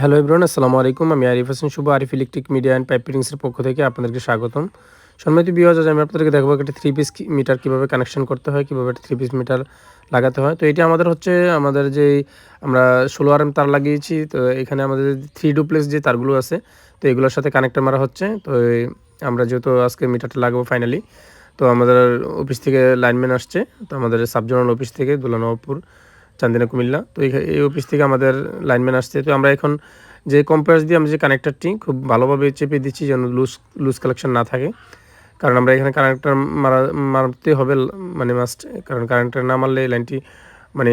Hello everyone আসসালামু আলাইকুম। আমি Arif Hasan Shuvo, Arif electric media and pipe ফিটিংসের পক্ষ থেকে আপনাদেরকে স্বাগতম। সম্মানিত বিহাজ আজ আমি আপনাদেরকে দেখাবো একটা থ্রি পিস মিটার কীভাবে কানেকশন করতে হয়, কীভাবে একটা থ্রি পিস মিটার লাগাতে হয়। তো এটি আমাদের হচ্ছে, আমাদের যে আমরা ষোলো আর তার লাগিয়েছি, তো এখানে আমাদের থ্রি ডুপ্লেক্স যে তারগুলো আছে, তো এগুলোর সাথে কানেক্টার মারা হচ্ছে। তো আমরা যেহেতু আজকে মিটারটা লাগাবো ফাইনালি তো আমাদের অফিস থেকে লাইনম্যান আসছে, তো আমাদের সাবজোনাল অফিস থেকে দুলানবপুর চান্দিনা কুমিল্লা তো এই- অফিস থেকে আমাদের লাইনম্যান আসছে। তো আমরা এখন যে কম্প্রেস দিয়ে আমরা যে কানেক্টারটি খুব ভালোভাবে চেপে দিচ্ছি যেন লুজ লুজ কালেকশন না থাকে। কারণ আমরা এখানে কানেক্টার মারা, মারতে হবে মানে মাস্ট কারণ কারেন্টার না মারলে লাইনটি মানে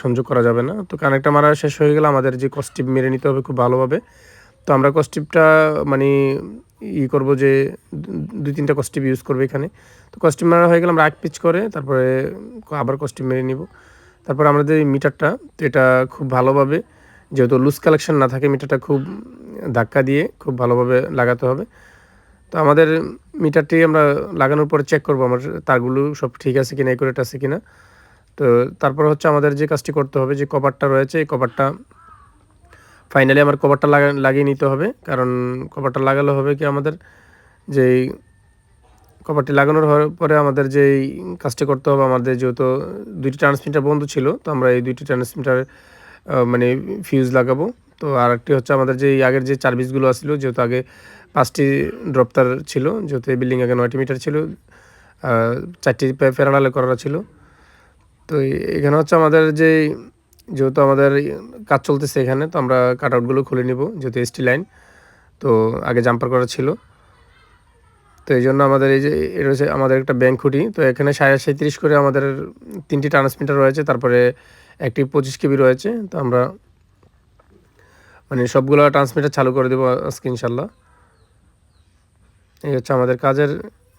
সংযোগ করা যাবে না। তো কানেক্টার মারা শেষ হয়ে গেলে আমাদের যে কস্টিপ মেরে নিতে হবে খুব ভালোভাবে। তো আমরা কস্টিপটা মানে ই করব যে দুই তিনটা কস্টিপ ইউজ করব এখানে। তো কস্টিপ মারা হয়ে গেলে আমরা এক পিচ করে তারপরে আবার কস্টিপ মেরে নিব। তারপর আমাদের এই মিটারটা এটা খুব ভালোভাবে, যেহেতু লুজ কালেকশন না থাকে, মিটারটা খুব ধাক্কা দিয়ে খুব ভালোভাবে লাগাতে হবে। তো আমাদের মিটারটি আমরা লাগানোর পরে চেক করব, আমার তারগুলো সব ঠিক আছে কিনা একুরেট আছে কিনা। তো তারপর হচ্ছে আমাদের যে কাজটি করতে হবে, যে কভারটা রয়েছে, এই কভারটা ফাইনালি আমার কভারটা লাগা, লাগিয়ে নিতে হবে। কারণ কভারটা লাগালে হবে কি আমাদের যেই কভারটি লাগানোর হওয়ার পরে আমাদের যেই কাজটি করতে হবে, আমাদের যেহেতু দুইটি ট্রান্সমিটার বন্ধ ছিল, তো আমরা এই দুইটি ট্রান্সমিটার মানে ফিউজ লাগাবো। তো আর একটি হচ্ছে আমাদের যে আগের যে সার্ভিসগুলো আসছিল যেহেতু আগে পাঁচটি ড্রপতার ছিল, যেহেতু এই বিল্ডিং আগে নয়টি মিটার ছিল চারটি ফেরালালে করা ছিল। তো এখানে হচ্ছে আমাদের যে যেহেতু আমাদের কাজ চলতেছে এখানে, তো আমরা কাট আউটগুলো খুলে নিব, যেহেতু এসটি লাইন তো আগে জাম্পার করা ছিল। তো এই জন্য আমাদের এই যে হচ্ছে আমাদের একটা ব্যাংক খুঁটি। তো এখানে সাড়ে সাঁত্রিশ করে আমাদের তিনটি ট্রান্সমিটার রয়েছে, তারপরে একটি পঁচিশ কেবি রয়েছে। তো আমরা মানে সবগুলো ট্রান্সমিটার চালু করে দেবো আজকে ইনশাল্লাহ। এই হচ্ছে আমাদের কাজের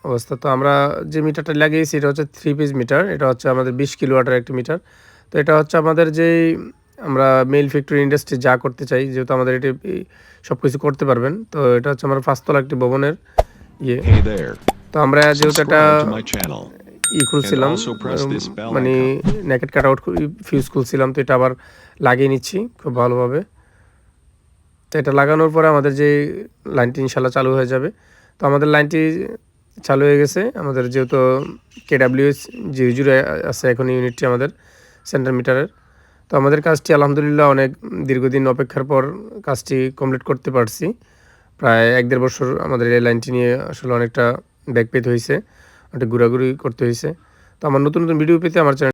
অবস্থা। তো আমরা যে মিটারটা লাগিয়েছি, এটা হচ্ছে থ্রি পিস মিটার, এটা হচ্ছে আমাদের বিশ কিলোওয়াটের একটি মিটার। তো এটা হচ্ছে আমাদের যেই আমরা মেল ফ্যাক্টরি ইন্ডাস্ট্রি যা করতে চাই, যেহেতু আমাদের এটি সব কিছু করতে পারবেন, তো এটা হচ্ছে আমার পাঁচতলা একটি ভবনের ইয়ে. তো আমরা যেহেতু একটা. ই খুলছিলাম মানে নেকেট কাট আউট ফিউজ খুলছিলাম তো এটা আবার লাগিয়ে নিচ্ছি খুব ভালোভাবে। তো এটা লাগানোর পরে আমাদের যে লাইনটি ইনশাল্লাহ চালু হয়ে যাবে। তো আমাদের লাইনটি চালু হয়ে গেছে। আমাদের যেহেতু কেডাব্লিউএস যে জুড়ে আছে এখন ইউনিটটি আমাদের সেন্টার মিটারের। তো আমাদের কাজটি আলহামদুলিল্লাহ অনেক দীর্ঘদিন অপেক্ষার পর কাজটি কমপ্লিট করতে পারছি। প্রায় এক দেড় বছর আমাদের এই লাইনটি নিয়ে আসলে অনেকটা ব্যাক পেতে হয়েছে অনেকটা ঘোরাঘুরি করতে হয়েছে তো আমার নতুন নতুন ভিডিও পেতে আমার চ্যানেল